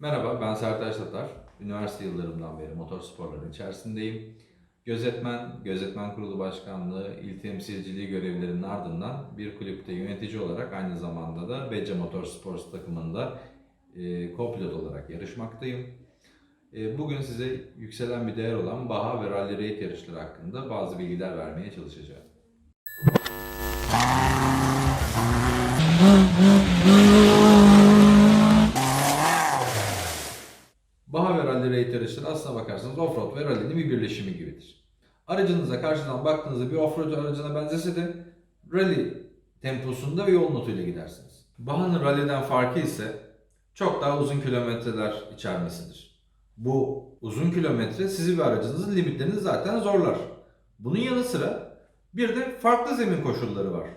Merhaba, ben Sertaç Tatar. Üniversite yıllarımdan beri motorsporların içerisindeyim. Gözetmen, Gözetmen Kurulu Başkanlığı, il temsilciliği görevlerinin ardından bir kulüpte yönetici olarak aynı zamanda da Bece Motorsports takımında e, co-pilot olarak yarışmaktayım. E, bugün size yükselen bir değer olan Baha ve Rally Raid yarışları hakkında bazı bilgiler vermeye çalışacağım. Baha ve Rally Raid yarışları aslına bakarsanız offroad ve rally'nin bir birleşimi gibidir. Aracınıza karşıdan baktığınızda bir offroad aracına benzese de rally temposunda ve yol notuyla gidersiniz. Baha'nın rally'den farkı ise çok daha uzun kilometreler içermesidir. Bu uzun kilometre sizi ve aracınızın limitlerini zaten zorlar. Bunun yanı sıra bir de farklı zemin koşulları var.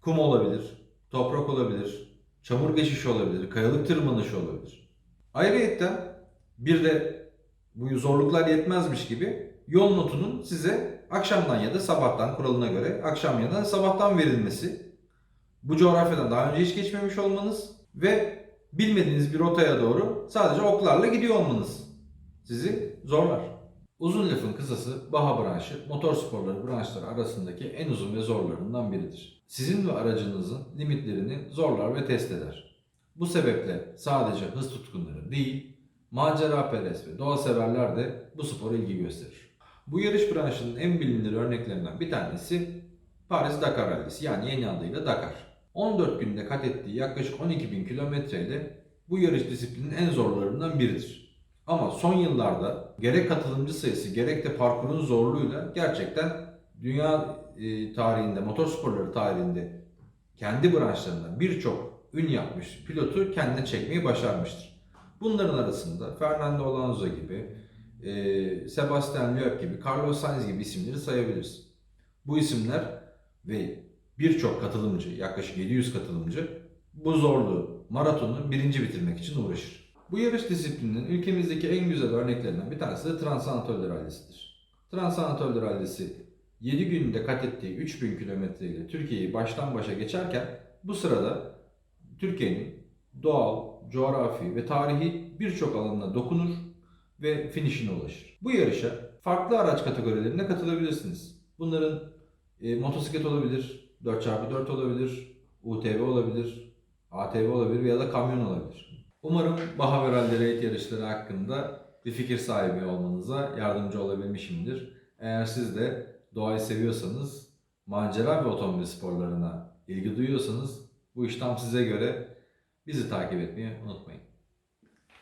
Kum olabilir, toprak olabilir, çamur geçişi olabilir, kayalık tırmanışı olabilir. Ayrıca bir de bu zorluklar yetmezmiş gibi yol notunun size akşamdan ya da sabahtan kuralına göre akşam ya da sabahtan verilmesi, bu coğrafyadan daha önce hiç geçmemiş olmanız ve bilmediğiniz bir rotaya doğru sadece oklarla gidiyor olmanız sizi zorlar. Uzun lafın kısası Baha branşı motorsporları branşları arasındaki en uzun ve zorlarından biridir. Sizin ve aracınızın limitlerini zorlar ve test eder. Bu sebeple sadece hız tutkunları değil, macera perest ve doğa severler de bu spora ilgi gösterir. Bu yarış branşının en bilinir örneklerinden bir tanesi Paris Dakar Rallisi yani yeni adıyla Dakar. 14 günde kat ettiği yaklaşık 12 bin kilometre ile bu yarış disiplinin en zorlarından biridir. Ama son yıllarda gerek katılımcı sayısı gerek de parkurun zorluğuyla gerçekten dünya e, tarihinde, motorsporları tarihinde kendi branşlarında birçok ün yapmış pilotu kendine çekmeyi başarmıştır. Bunların arasında Fernando Alonso gibi, e, Sebastian Loeb gibi, Carlos Sainz gibi isimleri sayabiliriz. Bu isimler ve birçok katılımcı, yaklaşık 700 katılımcı bu zorlu maratonu birinci bitirmek için uğraşır. Bu yarış disiplininin ülkemizdeki en güzel örneklerinden bir tanesi de Transanatoli Rallisi'dir. Transanatoli Rallisi 7 günde kat ettiği 3000 kilometre ile Türkiye'yi baştan başa geçerken bu sırada Türkiye'nin doğal, coğrafi ve tarihi birçok alanına dokunur ve finişine ulaşır. Bu yarışa farklı araç kategorilerine katılabilirsiniz. Bunların e, motosiklet olabilir, 4x4 olabilir, UTV olabilir, ATV olabilir ya da kamyon olabilir. Umarım Baha ve Rally yarışları hakkında bir fikir sahibi olmanıza yardımcı olabilmişimdir. Eğer siz de doğayı seviyorsanız, macera ve otomobil sporlarına ilgi duyuyorsanız bu iş tam size göre bizi takip etmeyi unutmayın.